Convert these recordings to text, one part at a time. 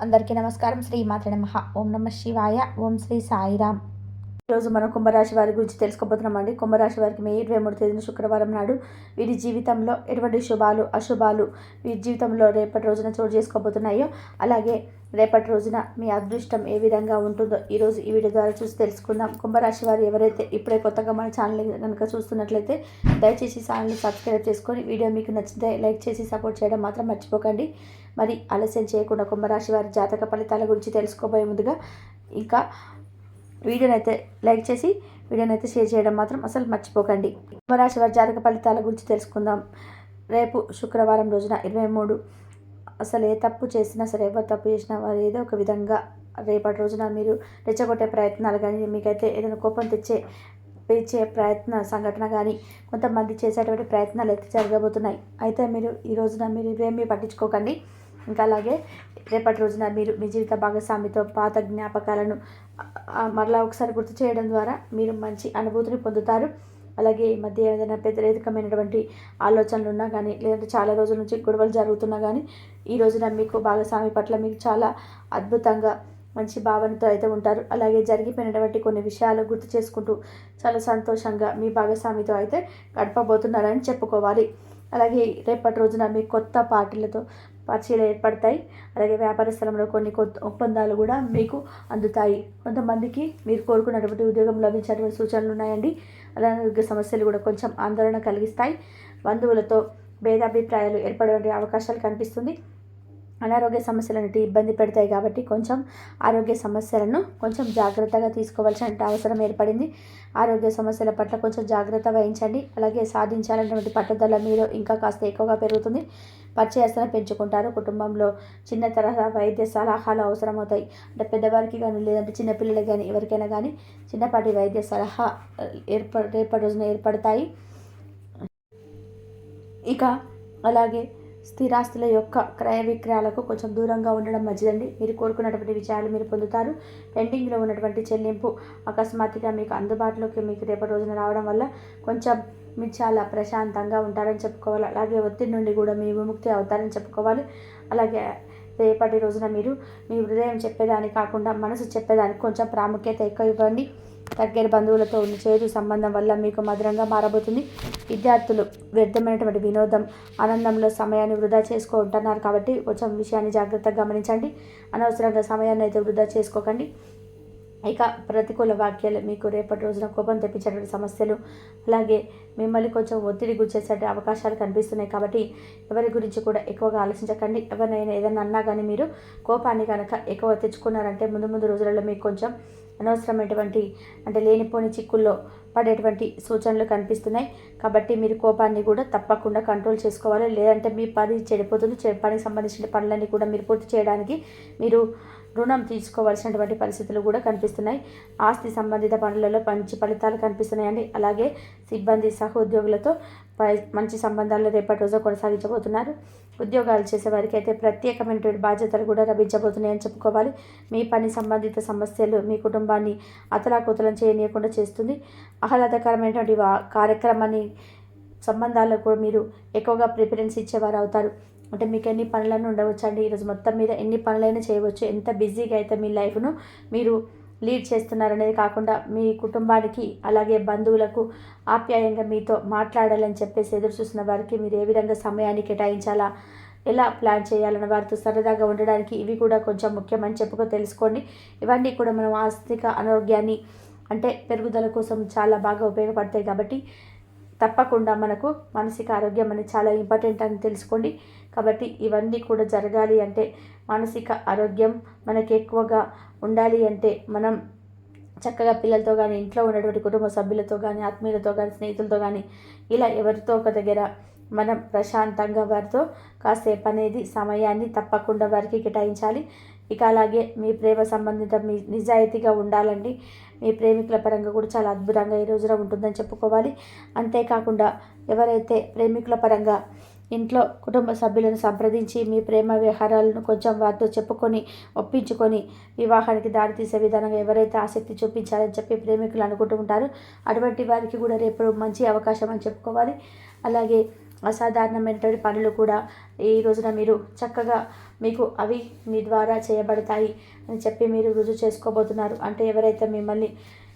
అందరికీ నమస్కారం శ్రీ మాత్ర నమ ఓం నమ శివాయ ఓం శ్రీ సాయిరామ్ ఈరోజు మనం కుంభరాశి వారి గురించి తెలుసుకోబోతున్నామండి. కుంభరాశి వారికి మే ఇరవై మూడు తేదీన శుక్రవారం నాడు వీరి జీవితంలో ఎటువంటి శుభాలు అశుభాలు వీరి జీవితంలో రేపటి రోజున చోటు చేసుకోబోతున్నాయో అలాగే రేపటి రోజున మీ అదృష్టం ఏ విధంగా ఉంటుందో ఈరోజు ఈ వీడియో ద్వారా చూసి తెలుసుకుందాం. కుంభరాశి వారు ఎవరైతే ఇప్పుడే కొత్తగా మన ఛానల్ కనుక చూస్తున్నట్లయితే దయచేసి ఛానల్ని సబ్స్క్రైబ్ చేసుకొని వీడియో మీకు నచ్చితే లైక్ చేసి సపోర్ట్ చేయడం మాత్రం మర్చిపోకండి. మరి ఆలస్యం చేయకుండా కుంభరాశి వారి జాతక ఫలితాల గురించి తెలుసుకోబోయే ముందుగా ఇంకా వీడియోని అయితే లైక్ చేసి వీడియోని అయితే షేర్ చేయడం మాత్రం అసలు మర్చిపోకండి. కుంభరాశి వారి జాతక ఫలితాల గురించి తెలుసుకుందాం. రేపు శుక్రవారం రోజున ఇరవై మూడు. అసలు ఏ తప్పు చేసినా సరే ఎవరు తప్పు చేసినా వారు ఏదో ఒక విధంగా రేపటి రోజున మీరు రెచ్చగొట్టే ప్రయత్నాలు కానీ మీకైతే ఏదైనా కోపం తెచ్చే పిలిచే ప్రయత్న సంఘటన కానీ కొంతమంది చేసేటువంటి ప్రయత్నాలు అయితే జరగబోతున్నాయి. అయితే మీరు ఈ రోజున మీరు ఇవేమీ పట్టించుకోకండి. ఇంకా అలాగే రేపటి రోజున మీరు మీ జీవిత భాగస్వామితో పాత జ్ఞాపకాలను మరలా ఒకసారి గుర్తు చేయడం ద్వారా మీరు మంచి అనుభూతిని పొందుతారు. అలాగే ఈ మధ్య ఏదైనా వ్యతిరేకమైనటువంటి ఆలోచనలు ఉన్నా కానీ లేదంటే చాలా రోజుల నుంచి గొడవలు జరుగుతున్నా కానీ ఈ రోజున మీకు భాగస్వామి పట్ల మీకు చాలా అద్భుతంగా మంచి భావనతో అయితే ఉంటారు. అలాగే జరిగిపోయినటువంటి కొన్ని విషయాలు గుర్తు చేసుకుంటూ చాలా సంతోషంగా మీ భాగస్వామితో అయితే గడపబోతున్నారని చెప్పుకోవాలి. అలాగే రేపటి రోజున మీ కొత్త పార్టీలతో పరిచయాలు ఏర్పడతాయి. అలాగే వ్యాపార స్థలంలో కొన్ని కొత్త ఒప్పందాలు కూడా మీకు అందుతాయి. కొంతమందికి మీరు కోరుకున్నటువంటి ఉద్యోగం లభించేటువంటి సూచనలు ఉన్నాయండి. అలాగే సమస్యలు కూడా కొంచెం ఆందోళన కలిగిస్తాయి. బంధువులతో భేదాభిప్రాయాలు ఏర్పడే అవకాశాలు కనిపిస్తుంది. అనారోగ్య సమస్యలు అనేవి ఇబ్బంది పెడతాయి కాబట్టి కొంచెం ఆరోగ్య సమస్యలను కొంచెం జాగ్రత్తగా తీసుకోవాల్సిన అవసరం ఏర్పడింది. ఆరోగ్య సమస్యల పట్ల కొంచెం జాగ్రత్త వహించండి. అలాగే సాధించాలన్నటువంటి పట్టుదల మీరు ఇంకా కాస్త ఎక్కువగా పెరుగుతుంది. పరిచయాసన పెంచుకుంటారు. కుటుంబంలో చిన్న తరహా వైద్య సలహాలు అవసరమవుతాయి. అంటే పెద్దవారికి కానీ లేదంటే చిన్నపిల్లలకి కానీ ఎవరికైనా కానీ చిన్నపాటి వైద్య సలహా ఏర్ప రేపటి రోజున ఏర్పడతాయి. ఇక అలాగే స్థిరాస్తుల యొక్క క్రయ విక్రయాలకు కొంచెం దూరంగా ఉండడం మంచిదండి. మీరు కోరుకున్నటువంటి విజయాలు మీరు పొందుతారు. పెండింగ్లో ఉన్నటువంటి చెల్లింపు అకస్మాత్తుగా మీకు అందుబాటులోకి మీకు రేపటి రోజున రావడం వల్ల కొంచెం మీరు చాలా ప్రశాంతంగా ఉంటారని చెప్పుకోవాలి. అలాగే ఒత్తిడి నుండి కూడా మీ విముక్తి అవుతారని చెప్పుకోవాలి. అలాగే రేపటి రోజున మీరు మీ హృదయం చెప్పేదాని కాకుండా మనసు చెప్పేదానికి కొంచెం ప్రాముఖ్యత ఎక్కువ ఇవ్వండి. దగ్గర బంధువులతో ఉన్న చేదు సంబంధం వల్ల మీకు మధురంగా మారబోతుంది. విద్యార్థులు వ్యర్థమైనటువంటి వినోదం ఆనందంలో సమయాన్ని వృధా చేసుకుంటున్నారు కాబట్టి కొంచెం విషయాన్ని జాగ్రత్తగా గమనించండి. అనవసరంగా సమయాన్ని అయితే వృధా చేసుకోకండి. ఇక ప్రతికూల వాక్యాలు మీకు రేపటి రోజున కోపం తెప్పించేటువంటి సమస్యలు అలాగే మిమ్మల్ని కొంచెం ఒత్తిడి గుర్చేసే అవకాశాలు కనిపిస్తున్నాయి కాబట్టి ఎవరి గురించి కూడా ఎక్కువగా ఆలోచించకండి. ఎవరినైనా ఏదైనా అన్నా కానీ మీరు కోపాన్ని కనుక ఎక్కువ తెచ్చుకున్నారంటే ముందు ముందు రోజులలో మీకు కొంచెం అనవసరమైనటువంటి అంటే లేనిపోని చిక్కుల్లో పడేటువంటి సూచనలు కనిపిస్తున్నాయి. కాబట్టి మీరు కోపాన్ని కూడా తప్పకుండా కంట్రోల్ చేసుకోవాలి. లేదంటే మీ పని చెడిపోతుంది. పనికి సంబంధించిన పనులన్నీ కూడా మీరు పూర్తి చేయడానికి మీరు రుణం తీసుకోవాల్సినటువంటి పరిస్థితులు కూడా కనిపిస్తున్నాయి. ఆస్తి సంబంధిత పనులలో మంచి ఫలితాలు కనిపిస్తున్నాయండి. అలాగే సిబ్బంది సహోద్యోగులతో పై- మంచి సంబంధాలు రేపటి రోజు కొనసాగించబోతున్నారు. ఉద్యోగాలు చేసే వారికి అయితే ప్రత్యేకమైనటువంటి బాధ్యతలు కూడా లభించబోతున్నాయని చెప్పుకోవాలి. మీ పని సంబంధిత సమస్యలు మీ కుటుంబాన్ని అతలాకుతలం చేయనీయకుండా చేస్తుంది. ఆహ్లాదకరమైనటువంటి వా- కార్యక్రమాన్ని సంబంధాలకు కూడా మీరు ఎక్కువగా ప్రిఫరెన్స్ ఇచ్చేవారు అవుతారు. అంటే మీకు ఎన్ని పనులను ఉండవచ్చు అండి ఈరోజు మొత్తం మీద ఎన్ని పనులైనా చేయవచ్చు. ఎంత బిజీగా అయితే మీ లైఫ్ను మీరు లీడ్ చేస్తున్నారనేది కాకుండా మీ కుటుంబానికి అలాగే బంధువులకు ఆప్యాయంగా మీతో మాట్లాడాలని చెప్పేసి ఎదురు చూస్తున్న వారికి మీరు ఏ విధంగా సమయాన్ని కేటాయించాలా ఎలా ప్లాన్ చేయాలన్న వారితో సరదాగా ఉండడానికి ఇవి కూడా కొంచెం ముఖ్యమని చెప్పుకో తెలుసుకోండి. ఇవన్నీ కూడా మనం ఆస్తిక అనారోగ్యాన్ని అంటే పెరుగుదల కోసం చాలా బాగా ఉపయోగపడతాయి కాబట్టి తప్పకుండా మనకు మానసిక ఆరోగ్యం అనేది చాలా ఇంపార్టెంట్ అని తెలుసుకోండి. కాబట్టి ఇవన్నీ కూడా జరగాలి అంటే మానసిక ఆరోగ్యం మనకి ఎక్కువగా ఉండాలి అంటే మనం చక్కగా పిల్లలతో కానీ ఇంట్లో ఉన్నటువంటి కుటుంబ సభ్యులతో కానీ ఆత్మీయులతో కానీ స్నేహితులతో కానీ ఇలా ఎవరితో ఒక దగ్గర మనం ప్రశాంతంగా వారితో కాసేపు అనేది సమయాన్ని తప్పకుండా వారికి కేటాయించాలి. ఇక అలాగే మీ ప్రేమ సంబంధిత మీ నిజాయితీగా ఉండాలండి. మీ ప్రేమికుల పరంగా కూడా చాలా అద్భుతంగా ఈ రోజున ఉంటుందని చెప్పుకోవాలి. అంతేకాకుండా ఎవరైతే ప్రేమికుల పరంగా ఇంట్లో కుటుంబ సభ్యులను సంప్రదించి మీ ప్రేమ వ్యవహారాలను కొంచెం వారితో చెప్పుకొని ఒప్పించుకొని వివాహానికి దారితీసే విధానంగా ఎవరైతే ఆసక్తి చూపించాలని చెప్పి ప్రేమికులు అనుకుంటూ ఉంటారు అటువంటి వారికి కూడా రేపు మంచి అవకాశం అని చెప్పుకోవాలి. అలాగే అసాధారణమైనటువంటి పనులు కూడా ఈ రోజున మీరు చక్కగా మీకు అవి మీ ద్వారా చేయబడతాయి అని చెప్పి మీరు రుజువు చేసుకోబోతున్నారు. అంటే ఎవరైతే మిమ్మల్ని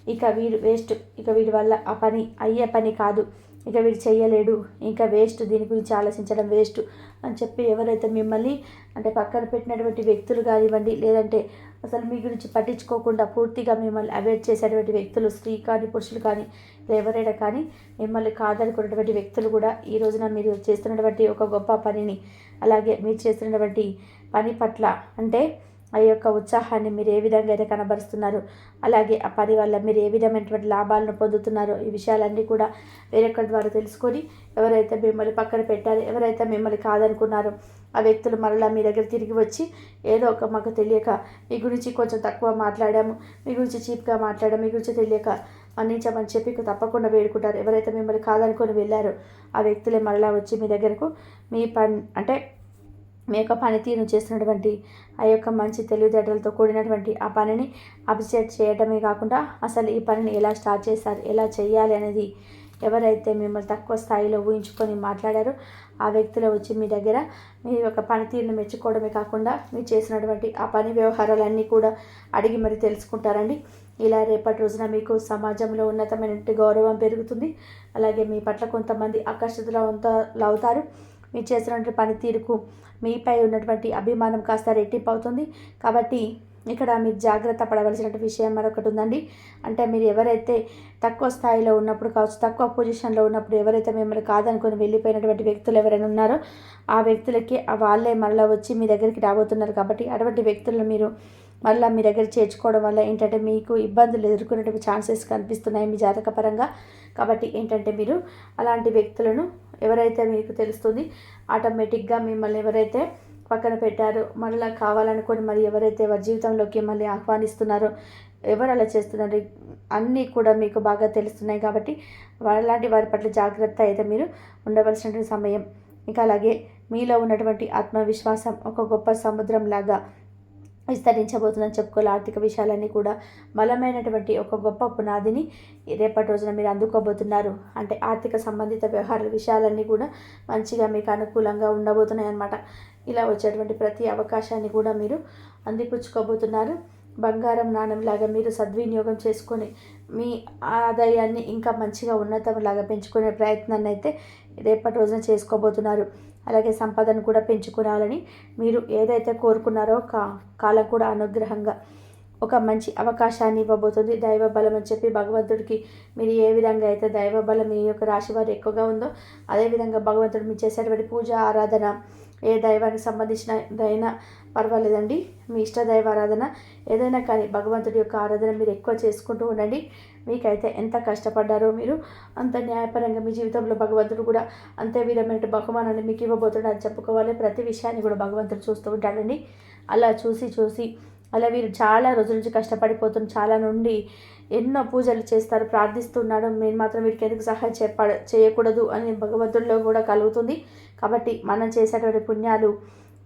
ఇక వీడు వేస్ట్ ఇక వీడి వల్ల ఆ పని అయ్యే పని కాదు ఇక వీడు చేయలేడు ఇంకా వేస్ట్ దీని గురించి ఆలోచించడం వేస్ట్ అని చెప్పి ఎవరైతే మిమ్మల్ని అంటే పక్కన పెట్టినటువంటి వ్యక్తులు కానివ్వండి లేదంటే అసలు మీ గురించి పట్టించుకోకుండా పూర్తిగా మిమ్మల్ని అవాయిడ్ చేసేటువంటి వ్యక్తులు స్త్రీ కానీ పురుషులు కానీ ఎవరైనా కానీ మిమ్మల్ని కాదనుకున్నటువంటి వ్యక్తులు కూడా ఈ రోజున మీరు చేస్తున్నటువంటి ఒక గొప్ప పనిని అలాగే మీరు చేస్తున్నటువంటి పని పట్ల అంటే ఆ యొక్క ఉత్సాహాన్ని మీరు ఏ విధంగా అయితే కనబరుస్తున్నారు అలాగే ఆ పని వల్ల మీరు ఏ విధమైనటువంటి లాభాలను పొందుతున్నారో ఈ విషయాలన్నీ కూడా వేరొకరి ద్వారా తెలుసుకొని ఎవరైతే మిమ్మల్ని పక్కన పెట్టారో ఎవరైతే మిమ్మల్ని కాదనుకున్నారో ఆ వ్యక్తులు మరలా మీ దగ్గర తిరిగి వచ్చి ఏదో ఒక మాకు తెలియక మీ గురించి కొంచెం తక్కువ మాట్లాడాము మీ గురించి చీప్గా మాట్లాడాము మీ గురించి తెలియక మన్నించమని చెప్పి తప్పకుండా వేడుకుంటారు. ఎవరైతే మిమ్మల్ని కాదనుకొని వెళ్ళారో ఆ వ్యక్తులే మరలా వచ్చి మీ దగ్గరకు మీ పని అంటే మీ యొక్క పనితీరును చేస్తున్నటువంటి ఆ యొక్క మంచి తెలివితేటలతో కూడినటువంటి ఆ పనిని అప్రిషియేట్ చేయడమే కాకుండా అసలు ఈ పనిని ఎలా స్టార్ట్ చేస్తారు ఎలా చేయాలి అనేది ఎవరైతే మిమ్మల్ని తక్కువ స్థాయిలో ఊహించుకొని మాట్లాడారో ఆ వ్యక్తులు వచ్చి మీ దగ్గర మీ యొక్క పనితీరును మెచ్చుకోవడమే కాకుండా మీరు చేసినటువంటి ఆ పని వ్యవహారాలన్నీ కూడా అడిగి మరి తెలుసుకుంటారండి. ఇలా రేపటి రోజున మీకు సమాజంలో ఉన్నతమైనటువంటి గౌరవం పెరుగుతుంది. అలాగే మీ పట్ల కొంతమంది ఆకర్షితులు అవుతారు. మీరు చేసినటువంటి పనితీరుకు మీపై ఉన్నటువంటి అభిమానం కాస్త రెట్టింపు అవుతుంది కాబట్టి ఇక్కడ మీరు జాగ్రత్త పడవలసిన విషయం మరొకటి ఉందండి. అంటే మీరు ఎవరైతే తక్కువ స్థాయిలో ఉన్నప్పుడు కావచ్చు తక్కువ పొజిషన్లో ఉన్నప్పుడు ఎవరైతే మిమ్మల్ని కాదనుకొని వెళ్ళిపోయినటువంటి వ్యక్తులు ఎవరైనా ఉన్నారో ఆ వ్యక్తులకి వాళ్ళే మళ్ళీ వచ్చి మీ దగ్గరికి రాబోతున్నారు. కాబట్టి అటువంటి వ్యక్తులను మీరు మళ్ళీ మీ దగ్గర చేర్చుకోవడం వల్ల ఏంటంటే మీకు ఇబ్బందులు ఎదుర్కొనేటువంటి ఛాన్సెస్ కనిపిస్తున్నాయి మీ జాతకపరంగా కాబట్టి ఏంటంటే మీరు అలాంటి వ్యక్తులను ఎవరైతే మీకు తెలుస్తుంది ఆటోమేటిక్గా మిమ్మల్ని ఎవరైతే పక్కన పెట్టారో మళ్ళీ కావాలనుకొని మరి ఎవరైతే వారి జీవితంలోకి మళ్ళీ ఆహ్వానిస్తున్నారో ఎవరు అలా చేస్తున్నారు అన్నీ కూడా మీకు బాగా తెలుస్తున్నాయి. కాబట్టి వాళ్ళలాంటి వారి పట్ల జాగ్రత్త అయితే మీరు ఉండవలసిన సమయం. ఇంకా అలాగే మీలో ఉన్నటువంటి ఆత్మవిశ్వాసం ఒక గొప్ప సముద్రం లాగా విస్తరించబోతుందని చెప్పుకోవాలి. ఆర్థిక విషయాలన్నీ కూడా బలమైనటువంటి ఒక గొప్ప పునాదిని రేపటి రోజున మీరు అందుకోబోతున్నారు. అంటే ఆర్థిక సంబంధిత వ్యవహార విషయాలన్నీ కూడా మంచిగా మీకు అనుకూలంగా ఉండబోతున్నాయి అన్నమాట ఇలా వచ్చేటువంటి ప్రతి అవకాశాన్ని కూడా మీరు అందిపుచ్చుకోబోతున్నారు. బంగారం నాణంలాగా మీరు సద్వినియోగం చేసుకొని మీ ఆదాయాన్ని ఇంకా మంచిగా ఉన్నతంలాగా పెంచుకునే ప్రయత్నాన్ని అయితే రేపటి రోజున చేసుకోబోతున్నారు. అలాగే సంపదను కూడా పెంచుకోవాలని మీరు ఏదైతే కోరుకున్నారో కా కాలం కూడా అనుగ్రహంగా ఒక మంచి అవకాశాన్ని ఇవ్వబోతుంది. దైవ బలం అని చెప్పి భగవంతుడికి మీరు ఏ విధంగా అయితే దైవ బలం మీ యొక్క రాశి వారు ఎక్కువగా ఉందో అదేవిధంగా భగవంతుడు మీరు చేసేటువంటి పూజ ఆరాధన ఏ దైవానికి సంబంధించిన దైనా పర్వాలేదండి. మీ ఇష్ట దైవ ఆరాధన ఏదైనా కానీ భగవంతుడి యొక్క ఆరాధన మీరు ఎక్కువ చేసుకుంటూ ఉండండి. మీకైతే ఎంత కష్టపడ్డారో మీరు అంత న్యాయపరంగా మీ జీవితంలో భగవంతుడు కూడా అంతే విధమైన బహుమానాన్ని మీకు ఇవ్వబోతున్నాడు చెప్పుకోవాలి. ప్రతి విషయాన్ని కూడా భగవంతుడు చూస్తూ ఉంటాడండి. అలా చూసి చూసి అలా వీరు చాలా రోజుల నుంచి కష్టపడిపోతున్న చాలా నుండి ఎన్నో పూజలు చేస్తారు ప్రార్థిస్తున్నాడు. నేను మాత్రం వీడికి ఎందుకు సహాయం చెప్ప చేయకూడదు అని భగవంతుల్లో కూడా కలుగుతుంది. కాబట్టి మనం చేసేటువంటి పుణ్యాలు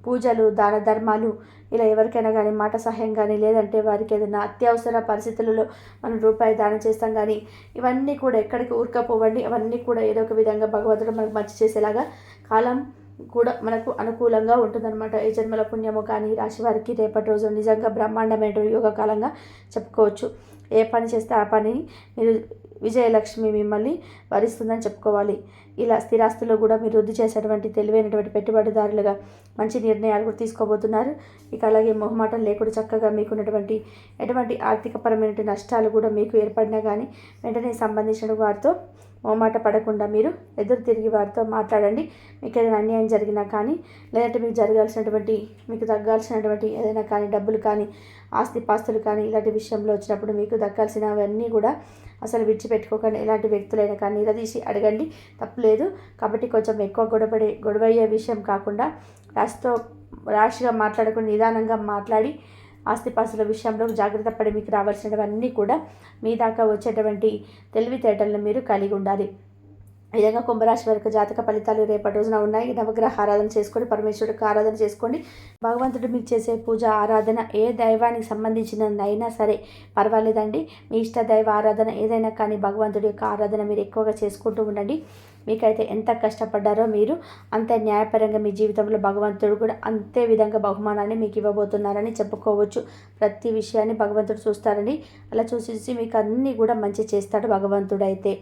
పూజలు దాన ధర్మాలు ఇలా ఎవరికైనా కానీ మాట సహాయం కానీ లేదంటే వారికి ఏదైనా అత్యవసర పరిస్థితులలో మనం రూపాయి దానం చేస్తాం కానీ ఇవన్నీ కూడా ఎక్కడికి ఊరకపోవండి. అవన్నీ కూడా ఏదో ఒక విధంగా భగవంతుడు మనకు మంచి చేసేలాగా కాలం కూడా మనకు అనుకూలంగా ఉంటుందన్నమాట. ఈ జన్మల పుణ్యము కానీ రాశి వారికి రేపటి రోజు నిజంగా బ్రహ్మాండమైన యోగ కాలంగా చెప్పుకోవచ్చు. ఏ పని చేస్తే ఆ పని మీరు విజయలక్ష్మి మిమ్మల్ని వరిస్తుందని చెప్పుకోవాలి. ఇలా స్థిరాస్తులు కూడా మీరు వృద్ధి చేసేటువంటి తెలివైనటువంటి పెట్టుబడిదారులుగా మంచి నిర్ణయాలు కూడా తీసుకోబోతున్నారు. ఇక అలాగే మొహమాటం లేకుండా చక్కగా మీకున్నటువంటి ఎటువంటి ఆర్థికపరమైన నష్టాలు కూడా మీకు ఏర్పడినా కానీ వెంటనే సంబంధించిన వారితో మొహమాట పడకుండా మీరు ఎదురు తిరిగి వారితో మాట్లాడండి. మీకు ఏదైనా అన్యాయం జరిగినా కానీ లేదంటే మీకు జరగాల్సినటువంటి మీకు తగ్గాల్సినటువంటి ఏదైనా కానీ డబ్బులు కానీ ఆస్తి పాస్తులు కానీ ఇలాంటి విషయంలో వచ్చినప్పుడు మీకు దక్కాల్సినవన్నీ కూడా అసలు విడిచిపెట్టుకోకండి. ఎలాంటి వ్యక్తులైనా కానీ నిలదీసి అడగండి. తప్పులేదు కాబట్టి కొంచెం ఎక్కువ గొడవపడే గొడవయ్యే విషయం కాకుండా రాశితో రాశిగా మాట్లాడకుండా నిదానంగా మాట్లాడి ఆస్తిపాస్తుల విషయంలో జాగ్రత్త పడి మీకు రావాల్సినవన్నీ కూడా మీ దాకా వచ్చేటువంటి తెలివితేటలను మీరు కలిగి ఉండాలి. విధంగా కుంభరాశి వారికి జాతక ఫలితాలు రేపటి రోజున ఉన్నాయి. నవగ్రహ ఆరాధన చేసుకొని పరమేశ్వరుడికి ఆరాధన చేసుకోండి. భగవంతుడు మీకు చేసే పూజ ఆరాధన ఏ దైవానికి సంబంధించినదైనా అయినా సరే పర్వాలేదండి. మీ ఇష్ట దైవ ఆరాధన ఏదైనా కానీ భగవంతుడి యొక్క ఆరాధన మీరు ఎక్కువగా చేసుకుంటూ ఉండండి. మీకైతే ఎంత కష్టపడ్డారో మీరు అంత న్యాయపరంగా మీ జీవితంలో భగవంతుడు కూడా అంతే విధంగా బహుమానాన్ని మీకు ఇవ్వబోతున్నారని చెప్పుకోవచ్చు. ప్రతి విషయాన్ని భగవంతుడు చూస్తారని అలా చూసేసి మీకు అన్నీ కూడా మంచి చేస్తాడు భగవంతుడు అయితే